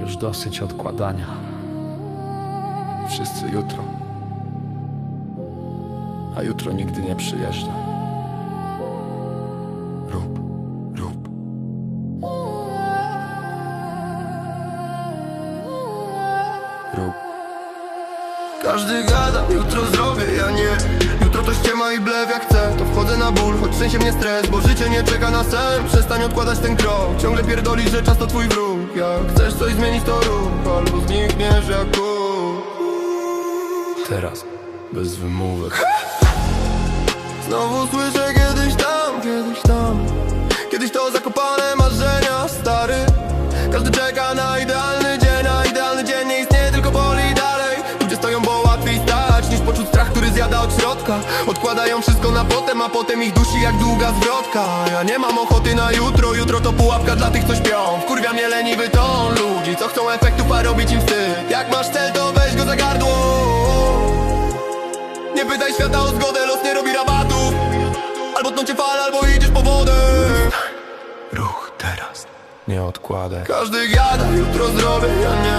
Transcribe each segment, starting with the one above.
Już dosyć odkładania. Wszyscy jutro. A jutro nigdy nie przyjeżdża. Rób, rób. Rób. Każdy gada, jutro zrobię, ja nie Jutro to ściema i blef jak chcę To wchodzę na ból, choć trzęsie mnie stres Bo życie nie czeka na sen. Przestań odkładać ten krok. Ciągle pierdolisz, że czas to twój wróg. Jak chcesz coś zmienić to rób. Albo znikniesz jak kuch Teraz. Bez wymówek. Znowu słyszę środka Odkładają wszystko na potem, a potem ich dusi jak długa zwrotka. Ja nie mam ochoty na jutro, jutro to pułapka dla tych, co śpią. Wkurwia mnie leniwy ton ludzi, co chcą efektów, a robić im wstyd. Jak masz cel, to weź go za gardło. Nie pytaj świata o zgodę, los nie robi rabatów Albo tną cię fal, albo idziesz po wodę. Nie odkładaj. Każdy gada, jutro zrobię, ja nie.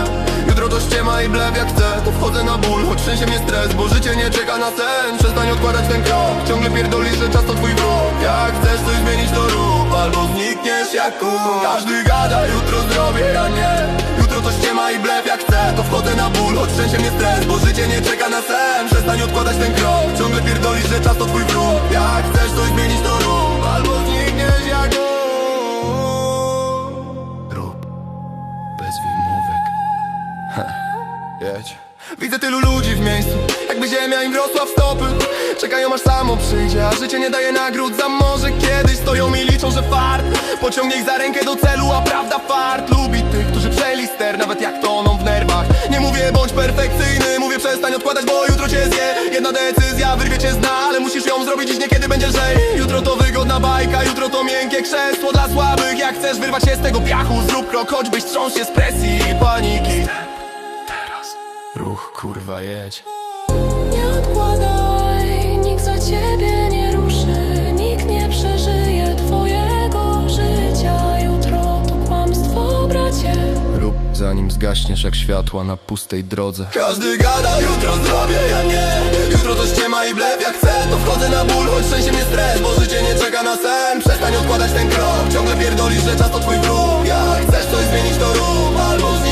Jutro to ściema i blef jak chcę To wchodzę na ból, choć trzęsie mnie stres Bo życie nie czeka na sen. Przestań odkładać ten krok Ciągle pierdolisz, że czas to twój wróg. Jak chcesz coś zmienić to rób Albo znikniesz jak kuch Każdy gada, jutro zrobię, ja nie. Jutro to ściema i blef jak chcę To wchodzę na ból, choć trzęsie mnie stres Bo życie nie czeka na sen. Przestań odkładać ten krok Ciągle pierdolisz, że czas to twój wróg. Jak chcesz coś zmienić to Widzę tylu ludzi w miejscu Jakby ziemia im wrosła w stopy. Czekają aż samo przyjdzie A życie nie daje nagród. Za może Kiedyś stoją i liczą, że fart Pociągnie ich za rękę do celu A prawda fart lubi tych, którzy przejęli ster Nawet jak toną w nerwach. Nie mówię bądź perfekcyjny Mówię przestań odkładać, bo jutro cię zje. Jedna decyzja wyrwie cię z dna Ale musisz ją zrobić dziś niekiedy będzie lżej. Jutro to wygodna bajka Jutro to miękkie krzesło dla słabych. Jak chcesz wyrwać się z tego piachu Zrób krok, choćbyś trząść się z presji i paniki. Ruch, kurwa, jedź. Nie odkładaj, nikt za ciebie nie ruszy, nikt nie przeżyje twojego życia. Jutro to kłamstwo, bracie. Rób zanim zgaśniesz jak światła na pustej drodze Każdy gada, jutro zrobię, ja nie Jutro to ściema i blef jak chcę To wchodzę na ból, choć trzęsie mnie stres Bo życie nie czeka na sen Przestań odkładać ten krok Ciągle pierdolisz, że czas to twój wróg Jak chcesz coś zmienić to rób Albo znikniesz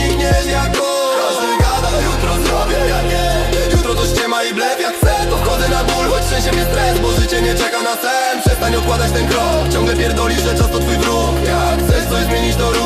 Przestań odkładać ten krok. Ciągle pierdolisz, że czas to twój wróg. Jak chcesz coś zmienić to